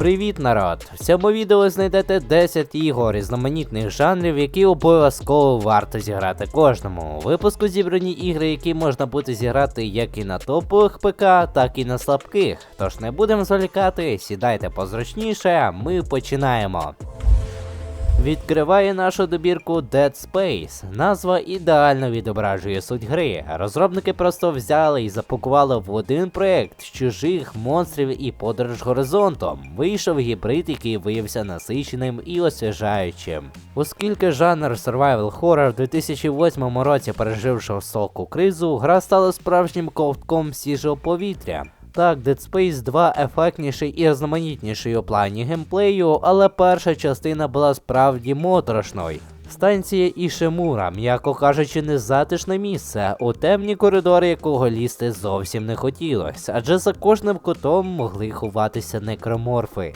Привіт, народ! В цьому відео знайдете 10 ігор різноманітних жанрів, які обов'язково варто зіграти кожному. У випуску зібрані ігри, які можна буде зіграти як і на топових ПК, так і на слабких. Тож не будемо зволікати, сідайте позручніше, ми починаємо. Відкриває нашу добірку Dead Space. Назва ідеально відображує суть гри. Розробники просто взяли і запакували в один проект чужих монстрів і подорож горизонтом. Вийшов гібрид, який виявився насиченим і освіжаючим. Оскільки жанр Survival Horror в 2008 році пережив жорстоку кризу, гра стала справжнім ковтком свіжого повітря. Так, Dead Space 2 ефектніший і різноманітніший у плані геймплею, але перша частина була справді моторошною. Станція Ішемура, м'яко кажучи, не затишне місце, у темні коридори якого лізти зовсім не хотілося, адже за кожним кутом могли ховатися некроморфи.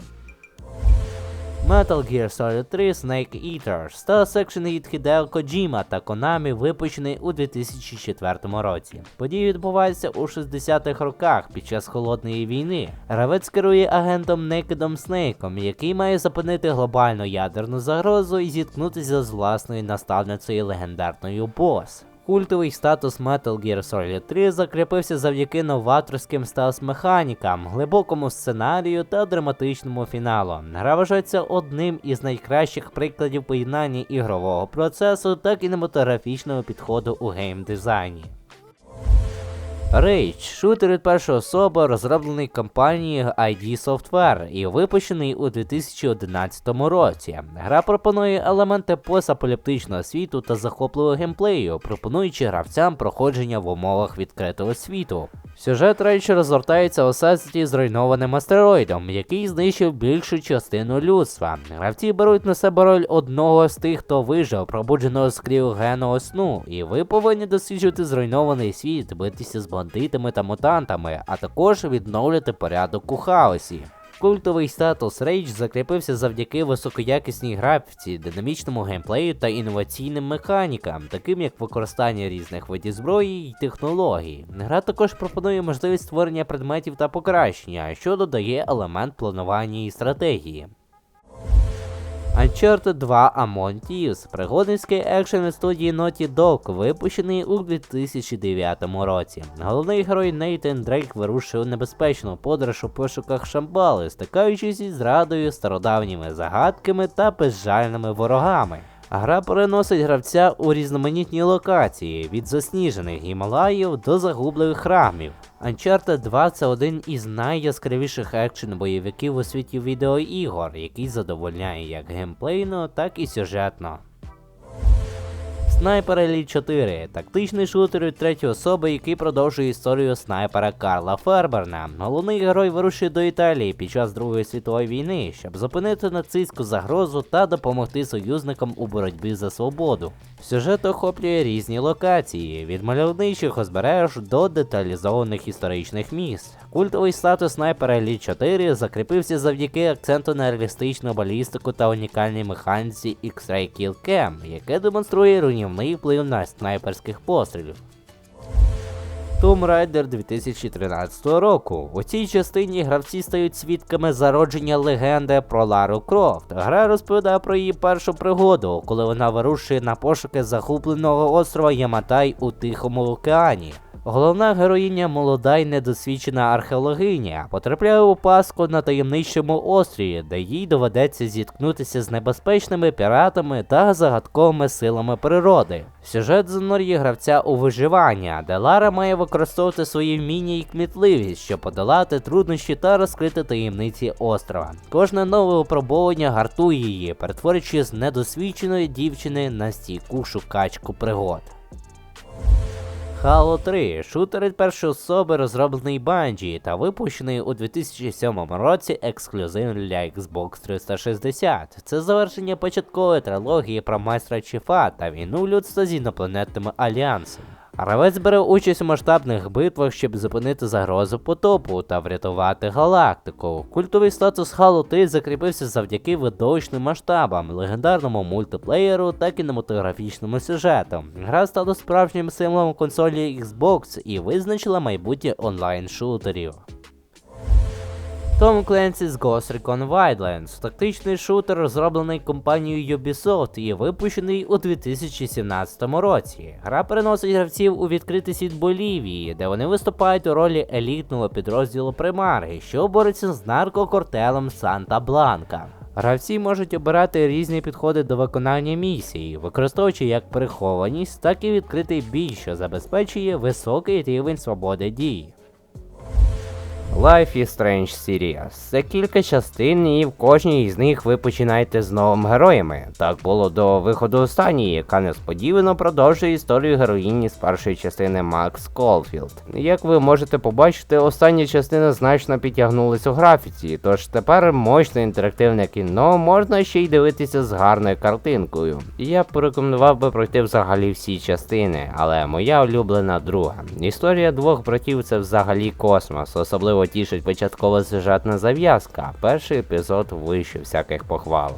Metal Gear Solid 3 Snake Eater став секшн від Хідео Коджіма та Konami випущений у 2004 році. Події відбуваються у 60-х роках під час холодної війни. Гравець керує агентом Некедом Снейком, який має зупинити глобальну ядерну загрозу і зіткнутися з власною наставницею легендарною бос. Культовий статус Metal Gear Solid 3 закріпився завдяки новаторським стелс-механікам, глибокому сценарію та драматичному фіналу. Гра вважається одним із найкращих прикладів поєднання ігрового процесу та кінематографічного підходу у геймдизайні. Rage – шутер від першої особи, розроблений компанією ID Software і випущений у 2011 році. Гра пропонує елементи постапокаліптичного світу та захопливого геймплею, пропонуючи гравцям проходження в умовах відкритого світу. Сюжет Rage розгортається у всесвіті зруйнованим астероїдом, який знищив більшу частину людства. Гравці беруть на себе роль одного з тих, хто вижив, пробудженого з кріогенного сну, і ви повинні досліджувати зруйнований світ, битися з бандитами та мутантами, а також відновлювати порядок у хаосі. Культовий статус Rage закріпився завдяки високоякісній графіці, динамічному геймплею та інноваційним механікам, таким як використання різних видів зброї й технологій. Гра також пропонує можливість створення предметів та покращення, що додає елемент планування і стратегії. Uncharted 2 Among Thieves – пригодницький екшен від студії Naughty Dog, випущений у 2009 році. Головний герой Нейтан Дрейк вирушує у небезпечну подорож у пошуках Шамбали, стикаючись із зрадою, стародавніми загадками та безжальними ворогами. Гра переносить гравця у різноманітні локації від засніжених Гімалаїв до загублених храмів. Uncharted 2 це один із найяскравіших екшен бойовиків у світі відеоігор, який задовольняє як геймплейно, так і сюжетно. Снайпер Elite 4 тактичний шутер від третьої особи, який продовжує історію снайпера Карла Ферберна. Головний герой вирушує до Італії під час Другої світової війни, щоб зупинити нацистську загрозу та допомогти союзникам у боротьбі за свободу. Сюжет охоплює різні локації, від мальовничих озбереж до деталізованих історичних міст. Культовий статус снайпера Лі 4 закріпився завдяки акценту на реалістичну балістику та унікальній механіці X-Ray Kill Cam, яке демонструє руйнівний вплив на снайперських пострілів. Tomb Raider 2013 року. У цій частині гравці стають свідками зародження легенди про Лару Крофт. Гра розповідає про її першу пригоду, коли вона вирушує на пошуки захопленого острова Яматай у Тихому океані. Головна героїня молода й недосвідчена археологиня потрапляє у паску на таємничому острові, де їй доведеться зіткнутися з небезпечними піратами та загадковими силами природи. Сюжет занурює гравця у виживання, де Лара має використовувати свої вміння і кмітливість, щоб подолати труднощі та розкрити таємниці острова. Кожне нове випробування гартує її, перетворюючи з недосвідченої дівчини на стійку шукачку пригод. Halo 3 шутер від першої особи, розроблений Bungie та випущений у 2007 році ексклюзивно для Xbox 360. Це завершення початкової трилогії про майстра Чіфа та війну людства з інопланетними альянсом. Гравець бере участь у масштабних битвах, щоб зупинити загрозу потопу та врятувати галактику. Культовий статус Halo 3 закріпився завдяки видовищним масштабам, легендарному мультиплеєру та кінематографічному сюжету. Гра стала справжнім символом консолі Xbox і визначила майбутнє онлайн-шутерів. Tom Clancy's Ghost Recon Wildlands, тактичний шутер, розроблений компанією Ubisoft і випущений у 2017 році. Гра переносить гравців у відкритий світ Болівії, де вони виступають у ролі елітного підрозділу примари, що бореться з наркокортелем Санта Бланка. Гравці можуть обирати різні підходи до виконання місії, використовуючи як прихованість, так і відкритий бій, що забезпечує високий рівень свободи дій. Life is Strange Series. Це кілька частин, і в кожній із них ви починаєте з новими героями. Так було до виходу останньої, яка несподівано продовжує історію героїні з першої частини Макс Колфілд. Як ви можете побачити, остання частина значно підтягнулась у графіці, тож тепер мощне інтерактивне кіно можна ще й дивитися з гарною картинкою. Я порекомендував би пройти взагалі всі частини, але моя улюблена друга. Історія двох братів це взагалі космос, особливо тішить початкова сюжетна зав'язка. Перший епізод вище всяких похвал.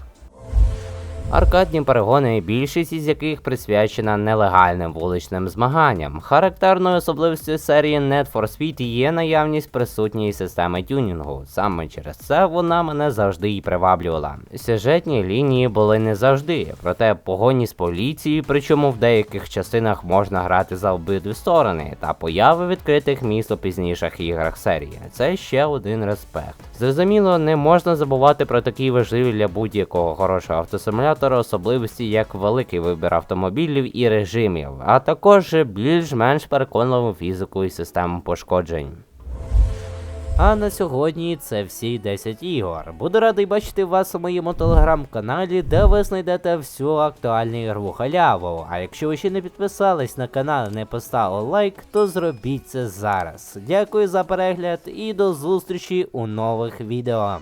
Аркадні перегони, більшість із яких присвячена нелегальним вуличним змаганням. Характерною особливістю серії Need for Speed є наявність присутньої системи тюнінгу. Саме через це вона мене завжди і приваблювала. Сюжетні лінії були не завжди, проте погоні з поліцією, причому в деяких частинах можна грати за обидві сторони, та появи відкритих міст у пізніших іграх серії. Це ще один респект. Зрозуміло, не можна забувати про такі важливі для будь-якого хорошого автосимулятора особливості, як великий вибір автомобілів і режимів, а також більш-менш переконливу фізику і систему пошкоджень. А на сьогодні це всі 10 ігор. Буду радий бачити вас у моєму телеграм-каналі, де ви знайдете всю актуальну ігрову халяву. А якщо ви ще не підписались на канал і не поставили лайк, то зробіть це зараз. Дякую за перегляд і до зустрічі у нових відео.